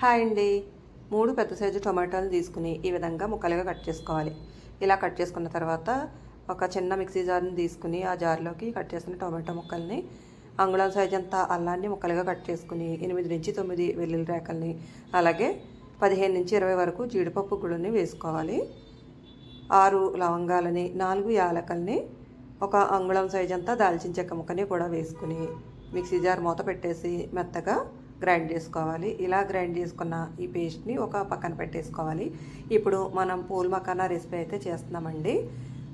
Hi అండి. మూడు పెద్ద సైజు టొమాటోలు తీసుకుని ఈ విధంగా ముక్కలుగా కట్ చేసుకోవాలి. ఇలా కట్ చేసుకున్న తర్వాత ఒక చిన్న మిక్సీ జార్ని తీసుకుని ఆ జార్లోకి కట్ చేసుకున్న టొమాటో ముక్కల్ని అంగుళం సైజ్ అంతా అల్లాన్ని ముక్కలుగా కట్ చేసుకుని ఎనిమిది నుంచి తొమ్మిది వెల్లుల్లి రేకల్ని అలాగే పదిహేను నుంచి ఇరవై వరకు జీడిపప్పు గుళ్ళని వేసుకోవాలి. ఆరు లవంగాలని నాలుగు యాలకల్ని ఒక అంగుళం సైజ్ అంతా దాల్చిన చెక్క ముక్కని కూడా వేసుకుని మిక్సీ జార్ మూత పెట్టేసి మెత్తగా గ్రైండ్ చేసుకోవాలి. ఇలా గ్రైండ్ చేసుకున్న ఈ పేస్ట్ని ఒక పక్కన పెట్టేసుకోవాలి. ఇప్పుడు మనం పూల్ మకానా రెసిపీ అయితే చేస్తున్నామండి.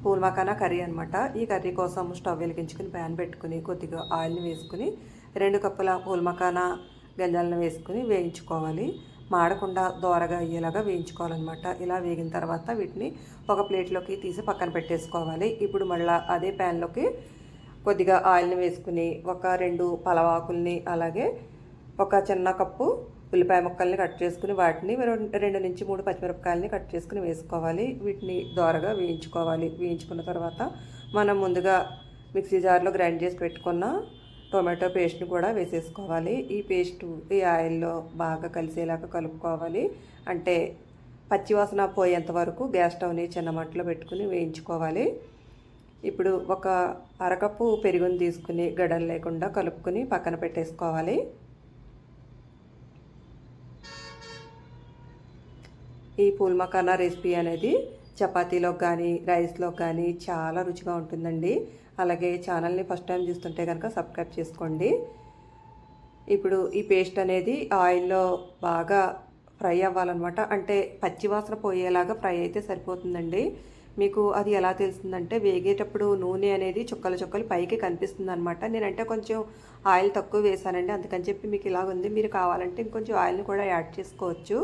పూల్ మకానా కర్రీ అనమాట ఈ కర్రీ కోసం స్టవ్ వెలిగించుకుని ప్యాన్ పెట్టుకుని కొద్దిగా ఆయిల్ని వేసుకుని రెండు కప్పుల పూల్ మకానా గంజాలను వేసుకుని వేయించుకోవాలి. మాడకుండా దోరగా అయ్యేలాగా వేయించుకోవాలన్నమాట. ఇలా వేగిన తర్వాత వీటిని ఒక ప్లేట్లోకి తీసి పక్కన పెట్టేసుకోవాలి. ఇప్పుడు మళ్ళీ అదే ప్యాన్లోకి కొద్దిగా ఆయిల్ని వేసుకుని ఒక రెండు పలవాకుల్ని అలాగే ఒక చిన్న కప్పు ఉల్లిపాయ ముక్కల్ని కట్ చేసుకుని వాటిని రెండు నుంచి మూడు పచ్చిమిరపకాయలని కట్ చేసుకుని వేసుకోవాలి. వీటిని దోరగా వేయించుకోవాలి. వేయించుకున్న తర్వాత మనం ముందుగా మిక్సీ జార్లో గ్రైండ్ చేసి పెట్టుకున్న టొమాటో పేస్ట్ని కూడా వేసేసుకోవాలి. ఈ పేస్ట్ ఈ ఆయిల్లో బాగా కలిసేలాగా కలుపుకోవాలి. అంటే పచ్చివాసన పోయేంత వరకు గ్యాస్ స్టవ్ని చిన్న మట్టలో పెట్టుకుని వేయించుకోవాలి. ఇప్పుడు ఒక అరకప్పు పెరుగుని తీసుకుని గడలు లేకుండా కలుపుకొని పక్కన పెట్టేసుకోవాలి. ఈ పూల్ మకానా రెసిపీ అనేది చపాతీలోకి కానీ రైస్లో కానీ చాలా రుచిగా ఉంటుందండి. అలాగే ఛానల్ని ఫస్ట్ టైం చూస్తుంటే కనుక సబ్స్క్రైబ్ చేసుకోండి. ఇప్పుడు ఈ పేస్ట్ అనేది ఆయిల్లో బాగా ఫ్రై అవ్వాలన్నమాట. అంటే పచ్చివాసన పోయేలాగా ఫ్రై అయితే సరిపోతుందండి. మీకు అది ఎలా తెలుస్తుందంటే వేగేటప్పుడు నూనె అనేది చుక్కలు చుక్కలు పైకి కనిపిస్తుంది అనమాట నేనంటే కొంచెం ఆయిల్ తక్కువ వేసానండి అందుకని చెప్పి మీకు ఇలా ఉంది. మీరు కావాలంటే ఇంకొంచెం ఆయిల్ని కూడా యాడ్ చేసుకోవచ్చు.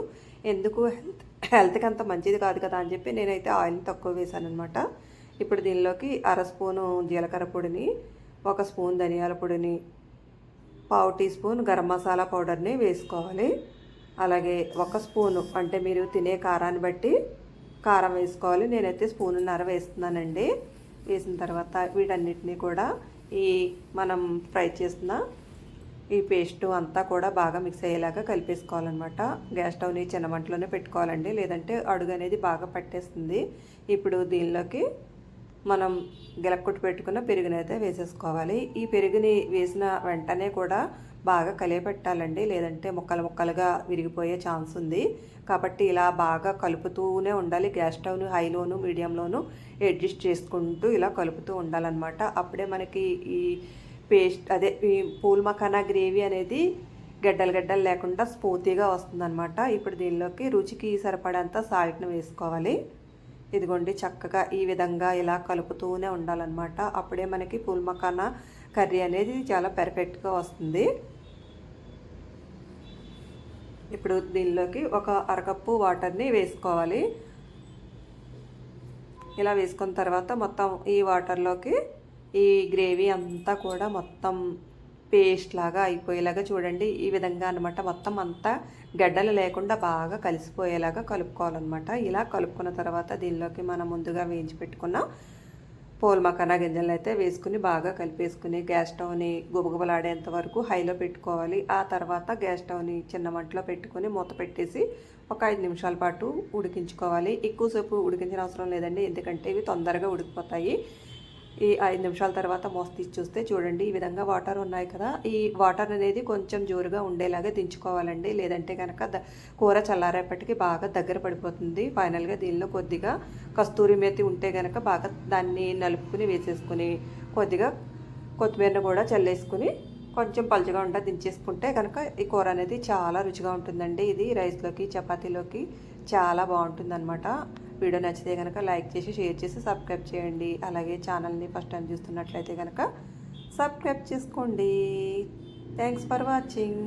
ఎందుకు హెల్త్ హెల్త్కి అంత మంచిది కాదు కదా అని చెప్పి నేనైతే ఆయిల్ని తక్కువ వేసాను అనమాట ఇప్పుడు దీనిలోకి అర స్పూను జీలకర్ర పొడిని ఒక స్పూన్ ధనియాల పొడిని పావు టీ స్పూన్ గరం మసాలా పౌడర్ని వేసుకోవాలి. అలాగే ఒక స్పూను అంటే మీరు తినే కారాన్ని బట్టి కారం వేసుకోవాలి. నేనైతే స్పూన్నర వేస్తున్నానండి. వేసిన తర్వాత వీటన్నిటిని కూడా ఈ మనం ఫ్రై చేసిన ఈ పేస్ట్ అంతా కూడా బాగా మిక్స్ అయ్యేలాగా కలిపేసుకోవాలన్నమాట. గ్యాస్ స్టవ్ని చిన్న మంటలోనే పెట్టుకోవాలండి. లేదంటే అడుగు అనేది బాగా పట్టేస్తుంది. ఇప్పుడు దీనిలోకి మనం గిలక్కొట్టు పెట్టుకున్న పెరుగునైతే వేసేసుకోవాలి. ఈ పెరుగుని వేసిన వెంటనే కూడా బాగా కలియపెట్టాలండి లేదంటే ముక్కలు ముక్కలుగా విరిగిపోయే ఛాన్స్ ఉంది. కాబట్టి ఇలా బాగా కలుపుతూనే ఉండాలి. గ్యాస్ స్టవ్ను హైలోను మీడియంలోను అడ్జస్ట్ చేసుకుంటూ ఇలా కలుపుతూ ఉండాలన్నమాట. అప్పుడే మనకి ఈ పేస్ట్ అదే ఈ పూల్ మఖానా గ్రేవీ అనేది గడ్డలు గడ్డలు లేకుండా స్మూతీగా వస్తుందన్నమాట. ఇప్పుడు దీనిలోకి రుచికి సరిపడంత సాల్ట్ని వేసుకోవాలి. ఇదిగోండి చక్కగా ఈ విధంగా ఇలా కలుపుతూనే ఉండాలన్నమాట. అప్పుడే మనకి పూల్ మఖానా కర్రీ అనేది చాలా పెర్ఫెక్ట్గా వస్తుంది. ఇప్పుడు దీనిలోకి ఒక అరకప్పు వాటర్ని వేసుకోవాలి. ఇలా వేసుకున్న తర్వాత మొత్తం ఈ వాటర్లోకి ఈ గ్రేవీ అంతా కూడా మొత్తం పేస్ట్ లాగా అయిపోయేలాగా చూడండి. ఈ విధంగా అనమాట మొత్తం అంతా గడ్డలు లేకుండా బాగా కలిసిపోయేలాగా కలుపుకోవాలన్నమాట. ఇలా కలుపుకున్న తర్వాత దీనిలోకి మనం ముందుగా వేయించి పెట్టుకున్న పోల్ మకానా గింజలను అయితే వేసుకుని బాగా కలిపేసుకుని గ్యాస్ స్టవ్ని గుబగుబలాడేంత వరకు హైలో పెట్టుకోవాలి. ఆ తర్వాత గ్యాస్ స్టవ్ని చిన్న మంటలో పెట్టుకొని మూత పెట్టేసి ఒక ఐదు నిమిషాల పాటు ఉడికించుకోవాలి. ఎక్కువసేపు ఉడికించిన అవసరం లేదండి. ఎందుకంటే ఇవి తొందరగా ఉడికిపోతాయి. ఈ ఐదు నిమిషాల తర్వాత మోస్ తీసి చూస్తే చూడండి ఈ విధంగా వాటర్ ఉన్నాయి కదా. ఈ వాటర్ అనేది కొంచెం జోరుగా ఉండేలాగా దించుకోవాలండి. లేదంటే కనుక కూర చల్లారేపటికి బాగా దగ్గర పడిపోతుంది. ఫైనల్గా దీనిలో కొద్దిగా కస్తూరి మేతి ఉంటే కనుక బాగా దాన్ని నలుపుకుని వేసేసుకుని కొద్దిగా కొత్తిమీరను కూడా చల్లేసుకుని కొంచెం పలుచగా ఉంటే దించేసుకుంటే కనుక ఈ కూర అనేది చాలా రుచిగా ఉంటుందండి. ఇది రైస్లోకి చపాతీలోకి చాలా బాగుంటుందన్నమాట. వీడియో నచ్చితే కనుక లైక్ చేసి షేర్ చేసి సబ్స్క్రైబ్ చేయండి. అలాగే ఛానల్ని ఫస్ట్ టైం చూస్తున్నట్లయితే కనుక సబ్స్క్రైబ్ చేసుకోండి. Thanks for watching